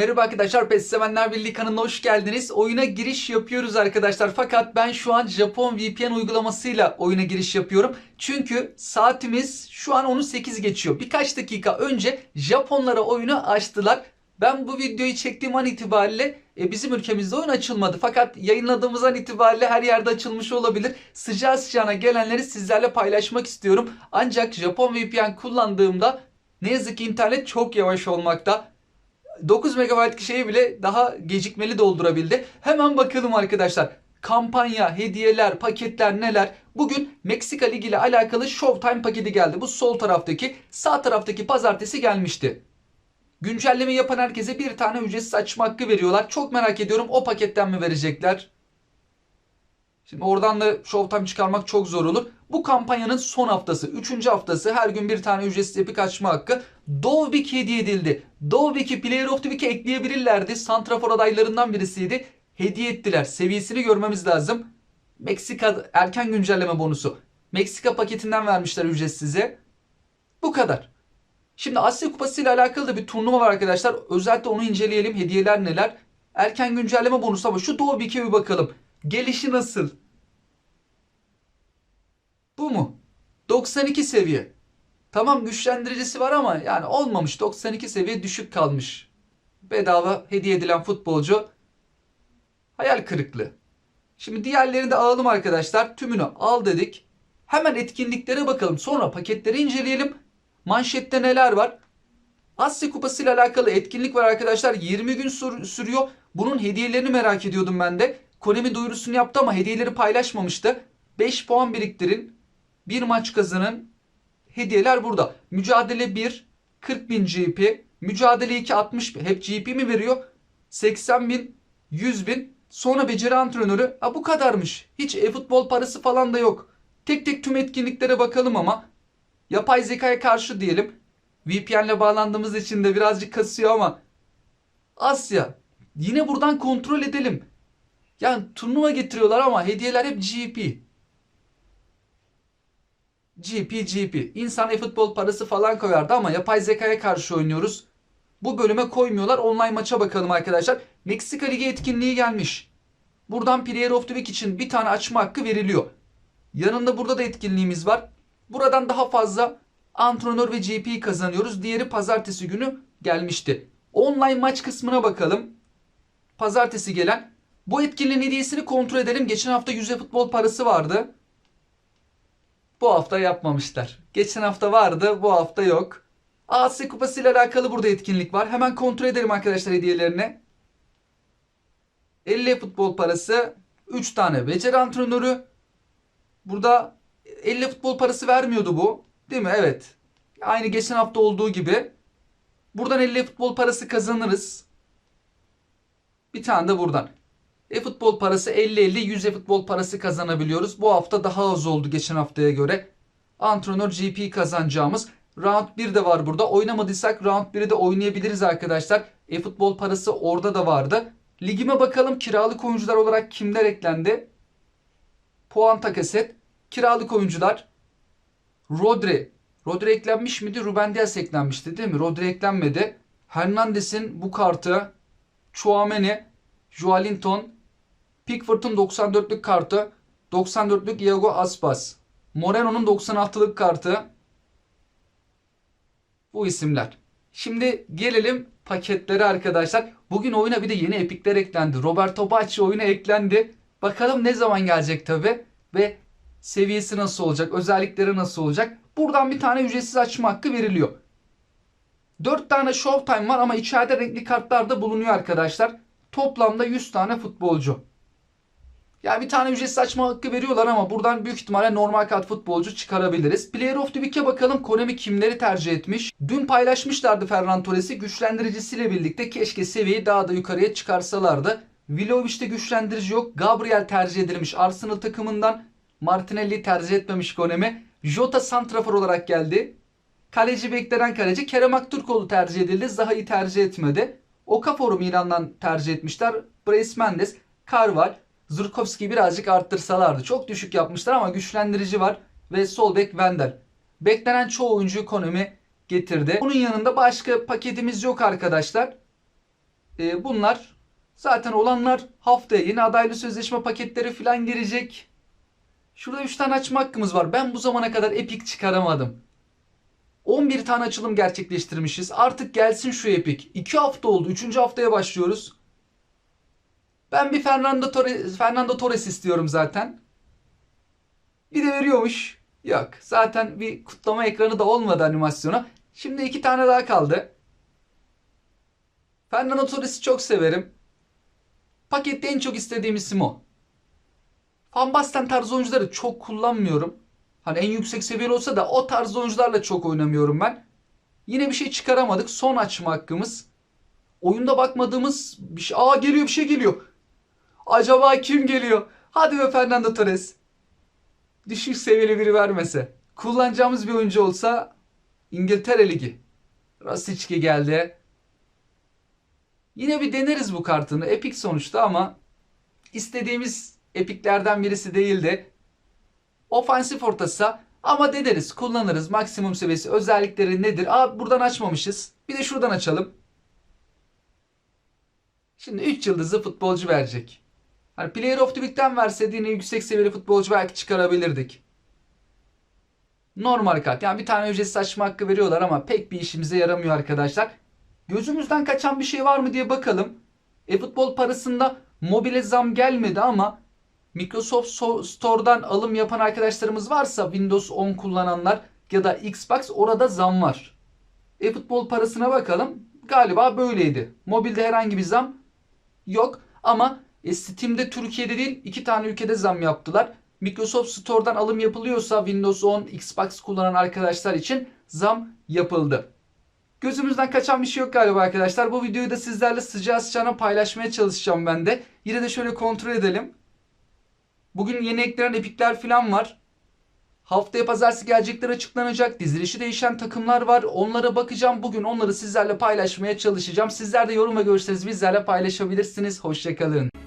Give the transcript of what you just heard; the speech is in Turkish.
Merhaba arkadaşlar PES Sevenler Birliği kanalına hoş geldiniz. Oyuna giriş yapıyoruz arkadaşlar. Fakat ben şu an Japon VPN uygulamasıyla oyuna giriş yapıyorum. Çünkü saatimiz şu an 18 geçiyor. Birkaç dakika önce Japonlara oyunu açtılar. Ben bu videoyu çektiğim an itibariyle e, bizim ülkemizde oyun açılmadı. Fakat yayınladığımız an itibariyle her yerde açılmış olabilir. Sıcağı sıcağına gelenleri sizlerle paylaşmak istiyorum. Ancak Japon VPN kullandığımda ne yazık ki internet çok yavaş olmakta. 9 MB şeyi bile daha gecikmeli doldurabildi. Hemen bakalım arkadaşlar. Kampanya, hediyeler, paketler neler? Bugün Meksika Ligi ile alakalı Showtime paketi geldi. Bu sol taraftaki, sağ taraftaki pazartesi gelmişti. Güncelleme yapan herkese bir tane ücretsiz açma hakkı veriyorlar. Çok merak ediyorum o paketten mi verecekler? Şimdi oradan da Showtime çıkarmak çok zor olur. Bu kampanyanın son haftası, 3. haftası her gün bir tane ücretsiz epik açma hakkı. Dovbik hediye edildi. Dovbik'i Player of the Week'e ekleyebilirlerdi. Santrafor adaylarından birisiydi. Hediye ettiler. Seviyesini görmemiz lazım. Meksika erken güncelleme bonusu. Meksika paketinden vermişler ücretsize. Bu kadar. Şimdi Asya Kupası ile alakalı da bir turnuva var arkadaşlar. Özellikle onu inceleyelim. Hediyeler neler? Erken güncelleme bonusu ama şu Doğu Bik'e bir bakalım. Gelişi nasıl? Bu mu? 92 seviye. Tamam güçlendiricisi var ama yani olmamış. 92 seviye düşük kalmış. Bedava hediye edilen futbolcu hayal kırıklığı. Şimdi diğerlerini de alalım arkadaşlar. Tümünü al dedik. Hemen etkinliklere bakalım. Sonra paketleri inceleyelim. Manşette neler var? Asya Kupası ile alakalı etkinlik var arkadaşlar. 20 gün sür- sürüyor. Bunun hediyelerini merak ediyordum ben de. Konemi duyurusunu yaptı ama hediyeleri paylaşmamıştı. 5 puan biriktirin. Bir maç kazanın. Hediyeler burada. Mücadele 1 40 bin GP. Mücadele 2 60 bin. Hep GP mi veriyor? 80 bin 100 bin. Sonra beceri antrenörü. Ha bu kadarmış. Hiç e-futbol parası falan da yok. Tek tek tüm etkinliklere bakalım ama. Yapay zekaya karşı diyelim. VPN'le bağlandığımız için de birazcık kasıyor ama. Asya. Yine buradan kontrol edelim. Yani turnuva getiriyorlar ama hediyeler hep GP. GP GP. İnsan e-futbol parası falan koyardı ama yapay zekaya karşı oynuyoruz. Bu bölüme koymuyorlar. Online maça bakalım arkadaşlar. Meksika Ligi etkinliği gelmiş. Buradan Player of the Week için bir tane açma hakkı veriliyor. Yanında burada da etkinliğimiz var. Buradan daha fazla antrenör ve GP kazanıyoruz. Diğeri pazartesi günü gelmişti. Online maç kısmına bakalım. Pazartesi gelen. Bu etkinliğin hediyesini kontrol edelim. Geçen hafta yüze futbol parası vardı. Bu hafta yapmamışlar. Geçen hafta vardı, bu hafta yok. Asya Kupası ile alakalı burada etkinlik var. Hemen kontrol edelim arkadaşlar hediyelerini. 50 futbol parası, 3 tane beceri antrenörü. Burada 50 futbol parası vermiyordu bu. Değil mi? Evet. Aynı geçen hafta olduğu gibi. Buradan 50 futbol parası kazanırız. Bir tane de buradan. E-futbol parası 50-50 100 e-futbol parası kazanabiliyoruz. Bu hafta daha az oldu geçen haftaya göre. Antrenör GP kazanacağımız. Round 1 de var burada. Oynamadıysak Round 1'i de oynayabiliriz arkadaşlar. E-futbol parası orada da vardı. Ligime bakalım kiralık oyuncular olarak kimler eklendi? Puan takaset. Kiralık oyuncular. Rodri. Rodri eklenmiş miydi? Ruben Dias eklenmişti değil mi? Rodri eklenmedi. Hernandez'in bu kartı. Chouameni. Joelinton. Pickford'un 94'lük kartı. 94'lük Iago Aspas. Moreno'nun 96'lık kartı. Bu isimler. Şimdi gelelim paketlere arkadaşlar. Bugün oyuna bir de yeni epikler eklendi. Roberto Bacci oyuna eklendi. Bakalım ne zaman gelecek tabi. Ve seviyesi nasıl olacak? Özellikleri nasıl olacak? Buradan bir tane ücretsiz açma hakkı veriliyor. 4 tane Showtime var ama içeride renkli kartlar da bulunuyor arkadaşlar. Toplamda 100 tane futbolcu. Ya bir tane ücretsiz açma hakkı veriyorlar ama buradan büyük ihtimalle normal kart futbolcu çıkarabiliriz. Player of the Week'e bakalım Konami kimleri tercih etmiş. Dün paylaşmışlardı Ferran Torres'i güçlendiricisiyle birlikte keşke seviyeyi daha da yukarıya çıkarsalardı. Vlahovic'te güçlendirici yok. Gabriel tercih edilmiş Arsenal takımından. Martinelli tercih etmemiş Konami. Jota santrafor olarak geldi. Kaleci beklenen kaleci Kerem Aktürkoğlu tercih edildi. Zaha'yı tercih etmedi. Okafor'u Milan'dan tercih etmişler. Bryce Mendes, Carval, Zurkowski birazcık arttırsalardı. Çok düşük yapmışlar ama güçlendirici var. Ve sol bek Wendel. Beklenen çoğu oyuncuyu Konami getirdi. Bunun yanında başka paketimiz yok arkadaşlar. e, bunlar zaten olanlar haftaya yeni adaylı sözleşme paketleri falan gelecek. Şurada 3 tane açma hakkımız var. Ben bu zamana kadar Epic çıkaramadım. 11 tane açılım gerçekleştirmişiz. Artık gelsin şu Epic. 2 hafta oldu. 3. haftaya başlıyoruz. Ben bir Fernando Torres, Fernando Torres istiyorum zaten. Bir de veriyormuş. Yok. Zaten bir kutlama ekranı da olmadı animasyona. Şimdi iki tane daha kaldı. Fernando Torres'i çok severim. Pakette en çok istediğim isim o. Van tarzı oyuncuları çok kullanmıyorum. Hani en yüksek seviyeli olsa da o tarz oyuncularla çok oynamıyorum ben. Yine bir şey çıkaramadık. Son açma hakkımız. Oyunda bakmadığımız bir şey. Aa geliyor bir şey geliyor. Acaba kim geliyor? Hadi be Fernando Torres. Düşük seviyeli biri vermese. Kullanacağımız bir oyuncu olsa İngiltere Ligi. Rasicki geldi. Yine bir deneriz bu kartını. Epic sonuçta ama istediğimiz epiklerden birisi değildi. Ofansif ortası ama deneriz, kullanırız. Maksimum seviyesi, özellikleri nedir? Aa buradan açmamışız. Bir de şuradan açalım. Şimdi 3 yıldızlı futbolcu verecek. Hani Player of the Week'ten verseydi yine yüksek seviyeli futbolcu belki çıkarabilirdik. Normal kart. Yani bir tane ücretsiz açma hakkı veriyorlar ama pek bir işimize yaramıyor arkadaşlar. Gözümüzden kaçan bir şey var mı diye bakalım. E-futbol parasında mobile zam gelmedi ama Microsoft So- Store'dan alım yapan arkadaşlarımız varsa Windows 10 kullananlar ya da Xbox orada zam var. E-futbol parasına bakalım. Galiba böyleydi. Mobilde herhangi bir zam yok ama e, Steam'de Türkiye'de değil iki tane ülkede zam yaptılar. Microsoft Store'dan alım yapılıyorsa Windows 10, Xbox kullanan arkadaşlar için zam yapıldı. Gözümüzden kaçan bir şey yok galiba arkadaşlar. Bu videoyu da sizlerle sıcağı sıcağına paylaşmaya çalışacağım ben de. Yine de şöyle kontrol edelim. Bugün yeni eklenen epikler falan var. Haftaya pazartesi gelecekler açıklanacak. Dizilişi değişen takımlar var. Onlara bakacağım. Bugün onları sizlerle paylaşmaya çalışacağım. Sizler de yorum ve görüşlerinizi bizlerle paylaşabilirsiniz. Hoşçakalın.